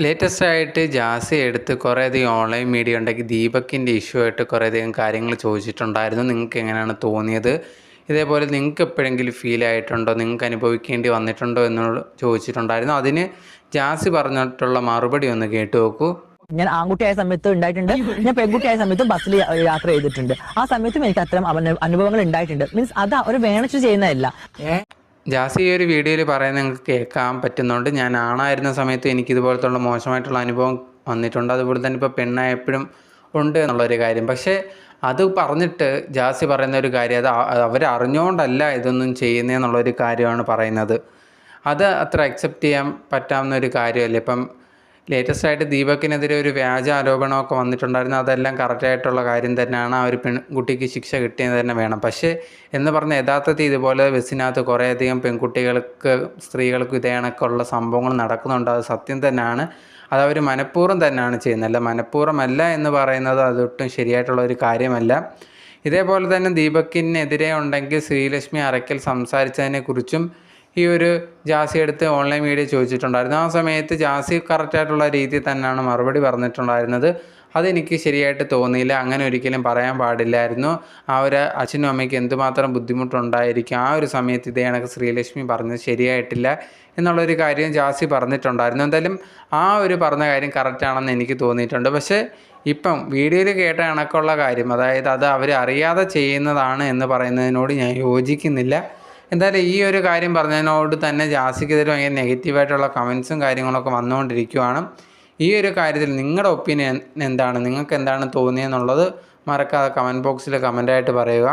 Latest ആയിട്ട് ജാസി എടുത്ത് കുറേയധികം ഓൺലൈൻ മീഡിയ ഉണ്ടാക്കി ദീപക്കിന്റെ ഇഷ്യൂ ആയിട്ട് കുറേയധികം കാര്യങ്ങൾ ചോദിച്ചിട്ടുണ്ടായിരുന്നു. നിങ്ങൾക്ക് എങ്ങനെയാണ് തോന്നിയത്? ഇതേപോലെ നിങ്ങൾക്ക് എപ്പോഴെങ്കിലും ഫീൽ ആയിട്ടുണ്ടോ? നിങ്ങൾക്ക് അനുഭവിക്കേണ്ടി വന്നിട്ടുണ്ടോ എന്ന് ചോദിച്ചിട്ടുണ്ടായിരുന്നു. അതിന് ജാസി പറഞ്ഞിട്ടുള്ള മറുപടി ഒന്ന് കേട്ടു നോക്കൂ. ഞാൻ ആൺകുട്ടിയായ സമയത്ത് ഉണ്ടായിട്ടുണ്ട്. ഞാൻ പെൺകുട്ടിയായ സമയത്ത് ബസ്സിൽ യാത്ര ചെയ്തിട്ടുണ്ട്. ആ സമയത്തും എനിക്ക് അത്തരം അനുഭവങ്ങൾ ഉണ്ടായിട്ടുണ്ട്. മീൻസ് അത് ഒരു വേണച്ചു ചെയ്യുന്നതല്ല. ഏ? ജാസി ഈ ഒരു വീഡിയോയിൽ പറയുന്നത് നിങ്ങൾക്ക് കേൾക്കാൻ പറ്റുന്നുണ്ട്. ഞാൻ ആണായിരുന്ന സമയത്ത് എനിക്ക് ഇതുപോലത്തുള്ള മോശമായിട്ടുള്ള അനുഭവം വന്നിട്ടുണ്ട്. അതുപോലെ തന്നെ ഇപ്പോൾ പെണ്ണായപ്പോഴും ഉണ്ട് എന്നുള്ളൊരു കാര്യം. പക്ഷേ അത് പറഞ്ഞിട്ട് ജാസി പറയുന്ന ഒരു കാര്യം അത് അറിഞ്ഞുകൊണ്ടല്ല ഇതൊന്നും ചെയ്യുന്നതെന്നുള്ളൊരു കാര്യമാണ് പറയുന്നത്. അത് അത്ര അക്സെപ്റ്റ് ചെയ്യാൻ പറ്റാവുന്ന ഒരു കാര്യമല്ല? ഇപ്പം ലേറ്റസ്റ്റ് ആയിട്ട് ദീപക്കിനെതിരെ ഒരു വ്യാജ ആരോപണമൊക്കെ വന്നിട്ടുണ്ടായിരുന്നു. അതെല്ലാം കറക്റ്റായിട്ടുള്ള കാര്യം തന്നെയാണ്. ആ ഒരു പെൺകുട്ടിക്ക് ശിക്ഷ കിട്ടിയത് തന്നെ വേണം. പക്ഷേ എന്ന് പറഞ്ഞ യഥാർത്ഥത്തിൽ ഇതുപോലെ ബസ്സിനകത്ത് കുറേയധികം പെൺകുട്ടികൾക്ക് സ്ത്രീകൾക്ക് ഇതേ കണക്കുള്ള സംഭവങ്ങൾ നടക്കുന്നുണ്ട്. അത് സത്യം തന്നെയാണ്. അത് അവർ മനഃപൂർവം തന്നെയാണ് ചെയ്യുന്നത്. അല്ല മനഃപൂർവമല്ല എന്ന് പറയുന്നത് അതൊട്ടും ശരിയായിട്ടുള്ള ഒരു കാര്യമല്ല. ഇതേപോലെ തന്നെ ദീപക്കിനെതിരെ ഉണ്ടെങ്കിൽ ശ്രീലക്ഷ്മി അറയ്ക്കൽ സംസാരിച്ചതിനെക്കുറിച്ചും ഈ ഒരു ജാസി എടുത്ത് ഓൺലൈൻ മീഡിയ ചോദിച്ചിട്ടുണ്ടായിരുന്നു. ആ സമയത്ത് ജാസി കറക്റ്റായിട്ടുള്ള രീതിയിൽ തന്നെയാണ് മറുപടി പറഞ്ഞിട്ടുണ്ടായിരുന്നത്. അതെനിക്ക് ശരിയായിട്ട് തോന്നിയില്ല. അങ്ങനെ ഒരിക്കലും പറയാൻ പാടില്ലായിരുന്നു. ആ ഒരു അച്ഛനും അമ്മയ്ക്ക് എന്തുമാത്രം ബുദ്ധിമുട്ടുണ്ടായിരിക്കും? ആ ഒരു സമയത്ത് ഇതേ കണക്ക് ശ്രീലക്ഷ്മി പറഞ്ഞത് ശരിയായിട്ടില്ല എന്നുള്ളൊരു കാര്യം ജാസി പറഞ്ഞിട്ടുണ്ടായിരുന്നു. എന്തായാലും ആ ഒരു പറഞ്ഞ കാര്യം കറക്റ്റാണെന്ന് എനിക്ക് തോന്നിയിട്ടുണ്ട്. പക്ഷേ ഇപ്പം വീഡിയോയിൽ കേട്ട കണക്കുള്ള കാര്യം അതായത് അത് അവർ അറിയാതെ ചെയ്യുന്നതാണ് എന്ന് പറയുന്നതിനോട് ഞാൻ യോജിക്കുന്നില്ല. എന്തായാലും ഈ ഒരു കാര്യം പറഞ്ഞതിനോട് തന്നെ ജാസിക്കെതിരെ ഭയങ്കര നെഗറ്റീവായിട്ടുള്ള കമൻസും കാര്യങ്ങളൊക്കെ വന്നുകൊണ്ടിരിക്കുവാണ്. ഈ ഒരു കാര്യത്തിൽ നിങ്ങളുടെ ഒപ്പീനിയൻ എന്താണ്? നിങ്ങൾക്ക് എന്താണ് തോന്നിയെന്നുള്ളത് മറക്കാതെ കമന്റ് ബോക്സിൽ കമന്റായിട്ട് പറയുക.